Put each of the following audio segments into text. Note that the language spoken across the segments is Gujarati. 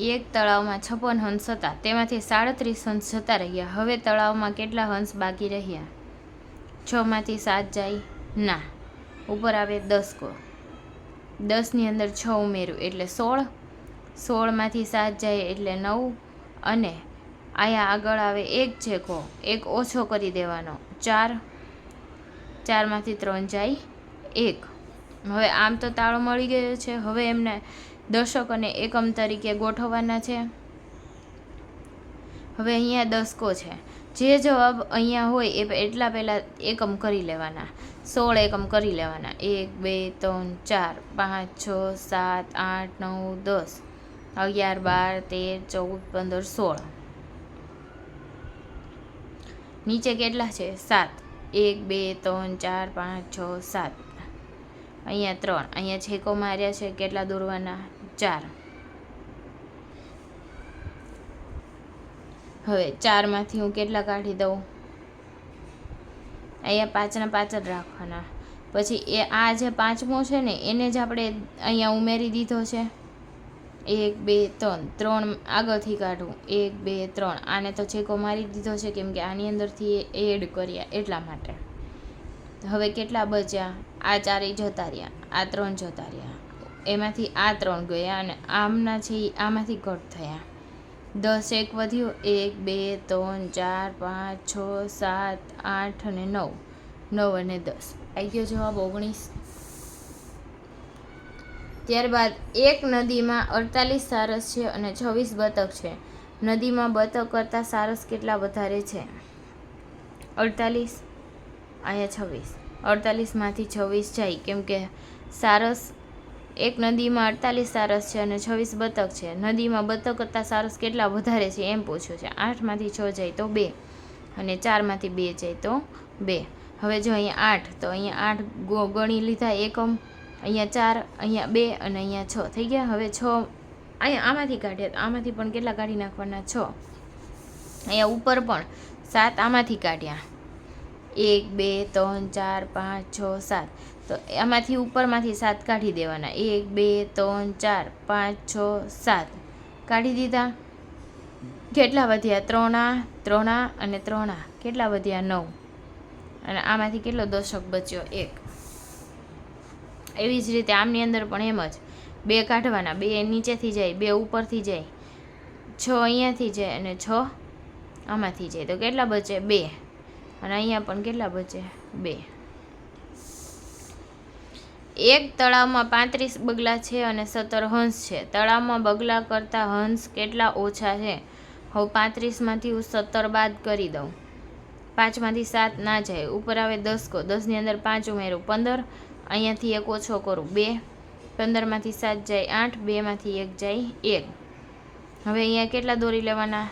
એક તળાવમાં છપ્પન હંસ હતા. તેમાંથી સાડત્રીસ હંસ જતા રહ્યા. હવે તળાવમાં કેટલા હંસ બાકી રહ્યા? છમાંથી સાત જાય? ના. ઉપર આવે દસ કો. દસની અંદર છ ઉમેરું. એટલે સોળ. સોળમાંથી સાત જાય એટલે નવ. અને અહીંયા આગળ આવે એક છે કો. એક ઓછો કરી દેવાનો. ચાર. ચારમાંથી ત્રણ જાય એક. હવે આમ તો તાળો મળી ગયો છે. હવે એમને દશક અને એકમ તરીકે ગોઠવવાના છે. હવે અહીંયા દસકો છે. જે જવાબ અહીંયા હોય એ એટલા પહેલાં એકમ કરી લેવાના. સોળ એકમ કરી લેવાના. એક, બે, ત્રણ, ચાર, પાંચ, છ, સાત, આઠ, નવ, દસ, અગિયાર, બાર, તેર, ચૌદ, પંદર, સોળ. નીચે કેટલા છે? સાત. એક, બે, ત્રણ, ચાર, પાંચ, છ, સાત. અહીંયા ત્રણ. અહીંયા છેકો માર્યા છે. કેટલા દોરવાના? ચાર. હવે ચારમાંથી હું કેટલા કાઢી દઉં? અહીંયા પાંચના પાંચ જ રાખવાના. પછી એ આ જે પાંચમો છે ને, એને જ આપણે અહીંયા ઉમેરી દીધો છે. એક, બે, ત્રણ. ત્રણ આગળથી કાઢું. એક, બે, ત્રણ. આને તો છેકો મારી દીધો છે, કેમ કે આની અંદરથી એડ કર્યા એટલા માટે. હવે કેટલા બચ્યા? આ ચારેય જતા રહ્યા. આ ત્રણ જતા રહ્યા. એમાંથી આ ત્રણ ગયા અને આમના છે એ આમાંથી ઘટ થયા. દસ એક વધ્યો, એક, બે, ત્રણ, ચાર, પાંચ, છ, સાત, આઠ અને નવ. નવ અને દસ. આવી ગયો જવાબ ઓગણીસ. ત્યારબાદ એક નદીમાં અડતાલીસ સારસ છે અને છવ્વીસ બતક છે. નદીમાં બતક કરતાં સારસ કેટલા વધારે છે? અડતાલીસ અહીંયા છવ્વીસ. અડતાલીસમાંથી છવ્વીસ જાય. કેમ કે સારસ એક નદીમાં અડતાલીસ સારસ છે અને છવ્વીસ બતક છે. નદીમાં બતક કરતાં સારસ કેટલા વધારે છે એમ પૂછ્યું છે. આઠમાંથી છ જાય તો બે અને ચારમાંથી બે જાય તો બે. હવે જો અહીંયા આઠ, તો અહીંયા આઠ ગણી લીધા એકમ, અહીંયા ચાર, અહીંયા બે અને અહીંયા છ. થઈ ગયા? હવે છ અહીંયા આમાંથી કાઢ્યા તો આમાંથી પણ કેટલા કાઢી નાખવાના? છ. અહીંયા ઉપર પણ સાત આમાંથી કાઢ્યા. એક, બે, ત્રણ, ચાર, પાંચ, છ, સાત. તો આમાંથી ઉપરમાંથી સાત કાઢી દેવાના. એક, બે, ત્રણ, ચાર, પાંચ, છ, સાત. કાઢી દીધા. કેટલા વધ્યા? ત્રણા ત્રણા અને ત્રણા. કેટલા વધ્યા? નવ. અને આમાંથી કેટલો દશક બચ્યો? એક. એવી જ રીતે આમની અંદર પણ એમ જ. બે કાઢવાના. બે નીચેથી જાય, બે ઉપરથી જાય. છ અહીંયાથી જાય અને છ આમાંથી જાય. તો કેટલા બચે બે. અને અહીંયા પણ કેટલા બચે બે. એક તળાવમાં પાંત્રીસ બગલા છે અને સત્તર હંસ છે. તળાવમાં બગલા કરતાં હંસ કેટલા ઓછા છે? હવે પાંત્રીસમાંથી હું સત્તર બાદ કરી દઉં. પાંચમાંથી સાત ના જાય. ઉપર આવે દસ કો. દસની અંદર પાંચ ઉમેરું. પંદર. અહીંયાથી એક ઓછો કરું. બે. પંદરમાંથી સાત જાય આઠ. બેમાંથી એક જાય એક. હવે અહીંયા કેટલા દોરી લેવાના?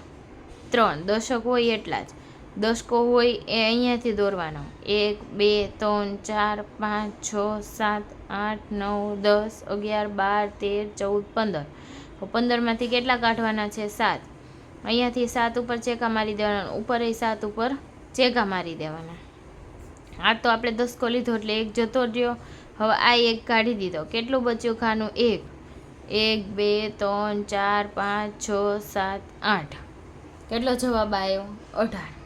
ત્રણ. દશક હોય એટલા જ. દશકો હોય એ અહીંયાથી દોરવાનો. એક, બે, ત્રણ, ચાર, પાંચ, છ, સાત, આઠ, નવ, દસ, અગિયાર, બાર, તેર, ચૌદ, પંદર. પંદરમાંથી કેટલા કાઢવાના છે? સાત. અહીંયાથી સાત ઉપર ચેકા મારી દેવાના. ઉપર એ સાત ઉપર ચેકા મારી દેવાના. આ તો આપણે દસકો લીધો એટલે એક જતો રહ્યો. હવે આ એક કાઢી દીધો. કેટલું બચ્યું ખાનું? એક. એક, બે, ત્રણ, ચાર, પાંચ, છ, સાત, આઠ. કેટલો જવાબ આવ્યો? અઢાર.